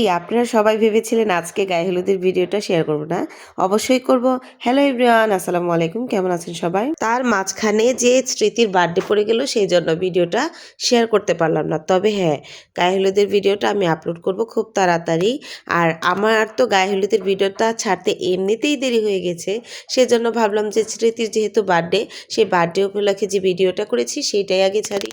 কি আপনারা সবাই ভেবেছিলেন আজকে গায়ে হলুদের ভিডিওটা শেয়ার করব না। অবশ্যই করব। হ্যালো এভরিওয়ান আসসালামু আলাইকুম। কেমন আছেন সবাই? তার মাঝখানে যে স্মৃতির বার্থডে পড়ে গেল, সেই জন্য ভিডিওটা শেয়ার করতে পারলাম না। তবে হ্যাঁ গায়ে হলুদের ভিডিওটা আমি আপলোড করব খুব তাড়াতাড়ি। আর আমার তো গায়ে হলুদের ভিডিওটা ছাড়তে এমনিতেই দেরি হয়ে গেছে। সেজন্য ভাবলাম যে স্মৃতির যেহেতু বার্থডে সেই বার্থডে উপলক্ষে যে ভিডিওটা করেছি সেইটাই আগে ছাড়ি।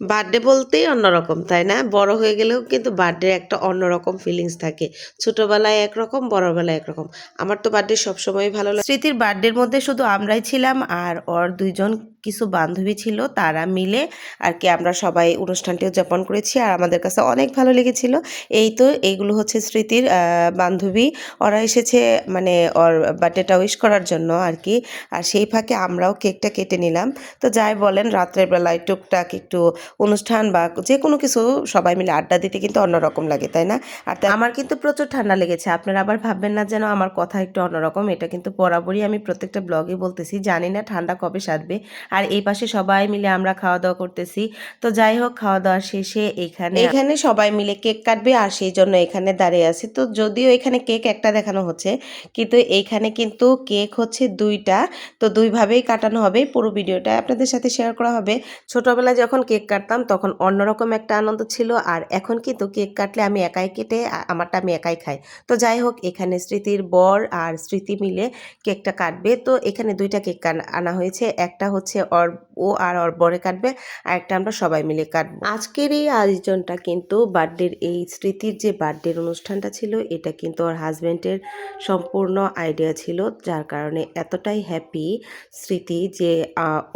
বার্থডে বলতেই অন্যরকম, তাই না? বড় হয়ে গেলেও কিন্তু বার্থডে একটা অন্যরকম ফিলিংস থাকে। ছোটবেলায় একরকম, বড়বেলায় একরকম। আমার তো বার্থডে সবসময় ভালো লাগে। স্মৃতির বার্থডের মধ্যে শুধু আমরাই ছিলাম আর ওর দুইজন কিছু বান্ধবী ছিল, তারা মিলে আর কি আমরা সবাই অনুষ্ঠানটি উদযাপন করেছি আর আমাদের কাছে অনেক ভালো লেগেছিল। এই তো এইগুলো হচ্ছে স্মৃতির বান্ধবী। ওরা এসেছে মানে ওর বার্থডেটা উইশ করার জন্য আর কি। আর সেই ফাঁকে আমরাও কেকটা কেটে নিলাম। তো যাই বলেন, রাত্রের বেলায় টুকটাক একটু অনুষ্ঠান বা যে কোনো কিছু সবাই মিলে আড্ডা দিতে কিন্তু অন্যরকম লাগে তাই না? আর আমার কিন্তু প্রচুর ঠান্ডা লেগেছে আপনারা আবার ভাববেন না যেন আমার কথা একটু অন্যরকম এটা কিন্তু বরাবরই আমি প্রত্যেকটা ব্লগে বলতেছি জানি না ঠান্ডা কবে সারবে আর এই পাশে সবাই মিলে আমরা খাওয়া দাওয়া করতেছি তো যাই হোক খাওয়া দাওয়া শেষে এখানে এখানে সবাই মিলে কেক কাটবে আর সেই জন্য এখানে দাঁড়িয়ে আছি। তো যদিও এখানে কেক একটা দেখানো হচ্ছে কিন্তু এইখানে কিন্তু কেক হচ্ছে দুইটা তো দুইভাবেই কাটানো হবে। পুরো ভিডিওটা আপনাদের সাথে শেয়ার করা হবে। ছোটবেলায় যখন কেক কাটতাম, তখন অন্যরকম একটা আনন্দ ছিল। আর এখন কিন্তু কেক কাটলে আমি একাই কেটে আমারটা আমি একাই খাই। তো যাই হোক, এখানে স্মৃতির বর আর স্মৃতি মিলে কেকটা কাটবে। তো এখানে দুইটা কেক আনা হয়েছে। একটা হচ্ছে অর, ও আর ওর বরে কাটবে আর একটা আমরা সবাই মিলে কাটবো। আজকের এই আয়োজনটা কিন্তু বার্থডের, এই স্মৃতির যে বার্থডের অনুষ্ঠানটা ছিল, এটা কিন্তু ওর হাজব্যান্ডের সম্পূর্ণ আইডিয়া ছিল, যার কারণে এতটাই হ্যাপি স্মৃতি যে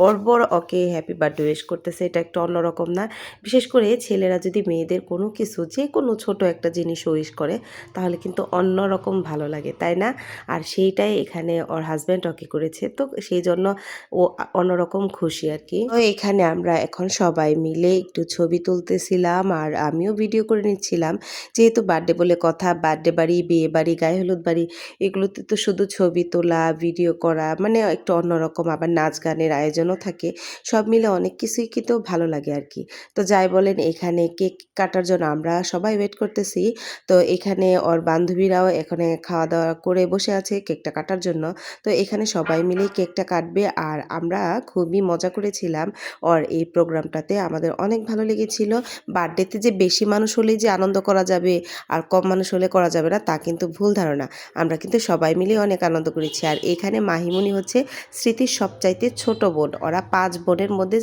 ওর বর ওকে হ্যাপি বার্থডে উইশ করতেছে। এটা একটা অন্যরকম না। বিশেষ করে ছেলেরা যদি মেয়েদের কোনো কিছু যে কোনো ছোট একটা জিনিস উইশ করে, তাহলে কিন্তু অন্যরকম ভালো লাগে, তাই না? আর সেইটাই এখানে ওর হাজব্যান্ড ওকে করেছে, তো সেই জন্য ও অন্যরকম খুশি আর কি। তো এখানে আমরা এখন সবাই মিলে একটু ছবি তুলতেছিলাম আর আমিও ভিডিও করে নিচ্ছিলাম। যেহেতু বার্থডে বলে কথা বার্থডে বাড়ি, বিয়ে বাড়ি, গায়ে হলুদ বাড়ি, এগুলোতে তো শুধু ছবি তোলা ভিডিও করা মানে একটু অন্যরকম আবার নাচ গানের আয়োজনও থাকে। সব মিলে অনেক কিছুই কিন্তু ভালো লাগে আর কি তো যাই বলেন, এখানে কেক কাটার জন্য আমরা সবাই ওয়েট করতেছি। তো এখানে ওর বান্ধবীরাও এখানে খাওয়া দাওয়া করে বসে আছে কেকটা কাটার জন্য। তো এখানে সবাই মিলেই কেকটা কাটবে আর আমরা খুবই মজা করেছিলাম ওর এই প্রোগ্রামটাতে। আমাদের অনেক ভালো লেগেছিল। বার্থডেতে যে বেশি মানুষ হলেই যে আনন্দ করা যাবে আর কম মানুষ হলে করা যাবে না, তা কিন্তু ভুল ধারণা। আমরা কিন্তু সবাই মিলে অনেক আনন্দ করেছি। আর এখানে মাহিমণি হচ্ছে স্মৃতির সবচাইতে ছোট বোন। ওরা পাঁচ বোনের মধ্যে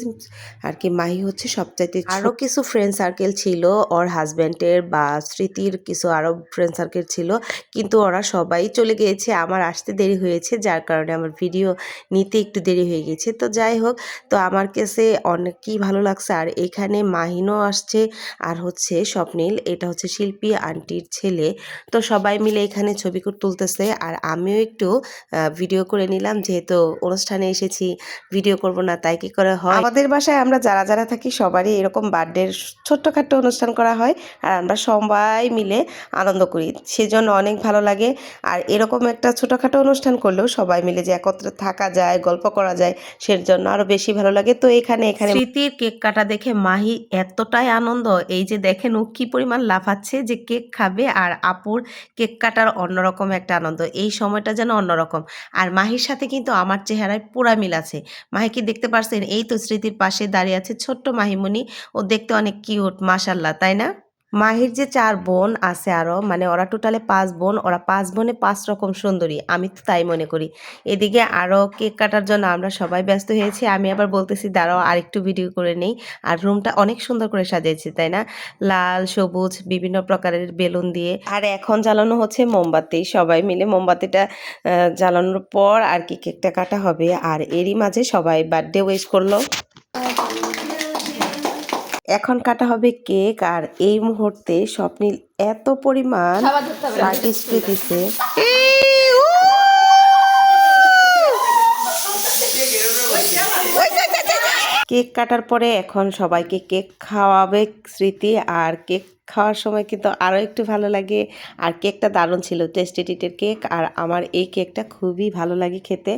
আর কি মাহি হচ্ছে সবচাইতে আরও কিছু ফ্রেন্ড সার্কেল ছিল ওর হাজব্যান্ডের বা স্মৃতির কিছু আরও ফ্রেন্ড সার্কেল ছিল কিন্তু ওরা সবাই চলে গিয়েছে। আমার আসতে দেরি হয়েছে যার কারণে আমার ভিডিও নিতে একটু দেরি হয়ে গেছে তো যাই হোক তো আমার কাছে অনেকই ভালো লাগছে। আর এখানে মাহিনও আসছে আর হচ্ছে স্বপ্নীল এটা হচ্ছে শিল্পী আন্টির ছেলে। তো সবাই মিলে এখানে ছবি করে তুলতেছে। আর আমিও একটু ভিডিও করে নিলাম যেহেতু অনুষ্ঠানে এসেছি ভিডিও করব না তাই কি করে হয়? আমাদের বাসায় আমরা যারা যারা থাকি সবারই এরকম বার্থডের ছোট্টখাট্ট অনুষ্ঠান করা হয় আর আমরা সবাই মিলে আনন্দ করি। সেজন্য অনেক ভালো লাগে। আর এরকম একটা ছোটোখাটো অনুষ্ঠান করলেও সবাই মিলে যে একত্রে থাকা যায়, গল্প করা যায়, সেজন্য আরও বেশি ভালো লাগে। তো এখানে এখানে স্মৃতির কেক কাটা দেখে মাহি এতটাই আনন্দ। এই যে দেখেন ও কি পরিমাণ লাফাচ্ছে যে কেক খাবে আর আপুর কেক কাটার অন্যরকম একটা আনন্দ। এই সময়টা যেন অন্যরকম। আর মাহির সাথে কিন্তু আমার চেহারায় পুরা মিল আছে। মাহি কি দেখতে পারছেন? এই তো স্মৃতির পাশে দাঁড়িয়ে আছে ছোট্ট মাহিমণি ও দেখতে অনেক কিউট মাশাল্লাহ তাই না? মাহির যে চার বোন আছে আরও মানে ওরা টোটালে পাঁচ বোন, ওরা পাঁচ বোনে পাঁচ রকম সুন্দরী, আমি তো তাই মনে করি। এদিকে আরও কেক কাটার জন্য আমরা সবাই ব্যস্ত হয়েছি, আমি আবার বলতেছি, দাঁড়াও, আরেকটু ভিডিও করে নেই। আর রুমটা অনেক সুন্দর করে সাজিয়েছি, তাই না? লাল, সবুজ, বিভিন্ন প্রকারের বেলুন দিয়ে। আর এখন জ্বালানো হচ্ছে মোমবাতি, সবাই মিলে মোমবাতিটা জ্বালানোর পর আর কি কেকটা কাটা হবে। আর এরই মাঝে সবাই বার্থডে উইশ করল। এখন কাটা হবে কেক আর এই মুহূর্তে স্বপ্নিল এত পরিমাণ আর্টিস্ট্রি দিছে। কেক কাটার পরে এখন সবাইকে কেক খাওয়াবে স্মৃতি আর কেক খাওয়ার সময় কিন্তু আরও একটু ভালো লাগে। আর কেকটা দারুণ ছিল টেস্টি টিটের কেক। আর আমার এই কেকটা খুবই ভালো লাগে খেতে।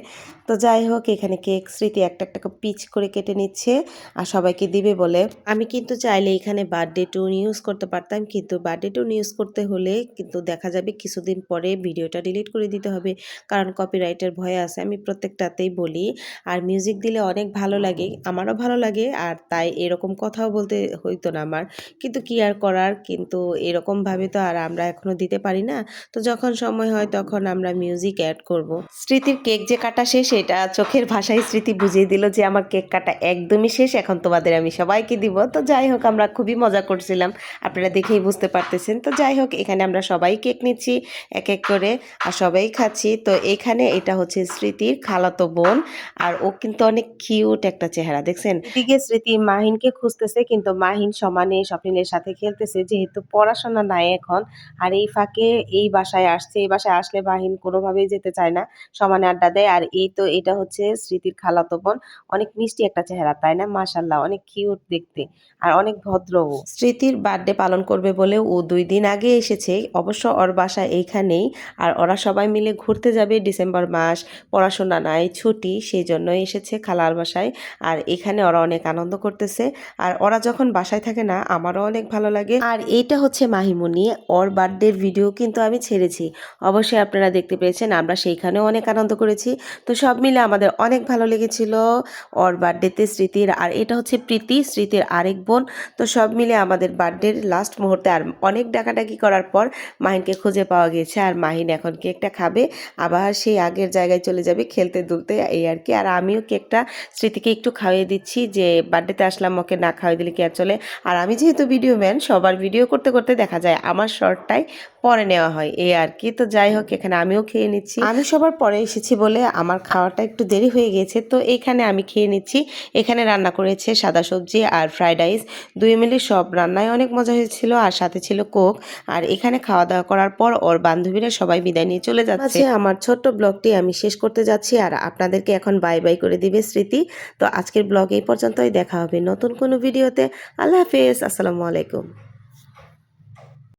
তো যাই হোক, এখানে কেক স্মৃতি একটা একটা পিচ করে কেটে নিচ্ছে। আর সবাইকে দিবে বলে। আমি কিন্তু চাইলে এখানে বার্থডে টুন ইউজ করতে পারতাম। কিন্তু বার্থডে টুন ইউজ করতে হলে কিন্তু দেখা যাবে কিছুদিন পরে ভিডিওটা ডিলিট করে দিতে হবে। কারণ কপিরাইটের ভয় আছে, আমি প্রত্যেকটাতেই বলি। আর মিউজিক দিলে অনেক ভালো লাগে, আমারও ভালো লাগে। আর তাই এরকম কথাও বলতে হইতো না আমার। কিন্তু কি আর করার? কিন্তু এরকমভাবে তো আর আমরা এখনও দিতে পারি না। তো যখন সময় হয় তখন আমরা মিউজিক অ্যাড করব। স্মৃতির কেক যে কাটা শেষ, এটা চোখের ভাষায় স্মৃতি বুঝিয়ে দিল যে আমার কেক কাটা একদমই শেষ, এখন তোমাদের আমি সবাইকে দিব। তো যাই হোক, আমরা খুবই মজা করছিলাম। আপনারা দেখেই বুঝতে পারতেছেন। তো যাই হোক, এখানে আমরা সবাই কেক নিচ্ছি, এক এক করে, আর সবাই খাচ্ছি। তো এখানে এটা হচ্ছে স্মৃতির খালাতো বোন, আর ও কিন্তু অনেক কিউট একটা চেহারা, দেখছেন? এদিকে স্মৃতি মাহিনকে খুঁজতেছে, কিন্তু মাহিন সমানে স্বপ্নিলের সাথে খেলতেছে। যেহেতু পড়াশোনা নাই এখন আর এই ফাঁকে এই বাসায় আসছে এই বাসায় আসলে মাহিন কোনোভাবেই যেতে চায় না সমানে আড্ডা দেয়। আর এই তো এটা হচ্ছে স্মৃতির খালাতো বোন। অনেক মিষ্টি একটা চেহারা তাই না? মাশাল্লাহ অনেক কিউট দেখতে। আর অনেক ভদ্র ও। স্মৃতির বার্থডে পালন করবে বলে ও দুই দিন আগে এসেছে। অবশ্য ওর বাসা এইখানেই। আর ওরা সবাই মিলে ঘুরতে যাবে ডিসেম্বর মাস। পড়াশোনা নাই ছুটি সেই জন্যই এসেছে খালার বাসায়। আর এখানে ওরা অনেক আনন্দ করতেছে। আর ওরা যখন বাসায় থাকে না আমারও অনেক ভালো লাগে। আর এইটা হচ্ছে মাহিমুনি, ওর বার্থডের ভিডিও কিন্তু আমি ছেড়েছি। অবশ্যই আপনারা দেখতে পেয়েছেন, আমরা সেইখানেও অনেক আনন্দ করেছি। তো সব মিলে আমাদের অনেক ভালো লেগেছিল ওর বার্থডেতে স্মৃতির, আর এটা হচ্ছে প্রীতি, স্মৃতির আরেক বোন। তো সব মিলে আমাদের বার্থডের লাস্ট মুহূর্তে আর অনেক ডাকাডাকি করার পর মাহিনকে খুঁজে পাওয়া গেছে আর মাহিন এখন কেকটা খাবে, আবার সেই আগের জায়গায় চলে যাবে খেলতে দুলতে, এই আর কি। আর আমিও কেকটা স্মৃতিকে একটু খাইয়ে দিচ্ছি যে বার্থডেতে আসলাম ওকে না খাওয়াই দিলে কি আর চলে? আর আমি যেহেতু ভিডিও ম্যান সবার ভিডিও করতে করতে দেখা যায় আমার শর্টটাই পরে নেওয়া হয় এই আর কি। তো যাই হোক এখানে আমিও খেয়ে নিচ্ছি। আমি সবার পরে এসেছি বলে আমার খাওয়াটা একটু দেরি হয়ে গেছে তো এখানে আমি খেয়ে নিচ্ছি। এখানে রান্না করেছে সাদা সবজি আর ফ্রাইড রাইস দুই মিলে সব রান্নায় অনেক মজা হয়েছিল আর সাথে ছিল কোক আর এখানে খাওয়া দাওয়া করার পর ওর বান্ধবীরা সবাই বিদায় নিয়ে চলে যাচ্ছে। আমার ছোট্ট ব্লগটি আমি শেষ করতে যাচ্ছি আর আপনাদেরকে এখন বাই বাই করে দিবে স্মৃতি। তো আজকের ব্লগ এই পর্যন্তই দেখা হবে নতুন কোনো ভিডিওতে আল্লাহ হাফেজ আসসালামু আলাইকুম।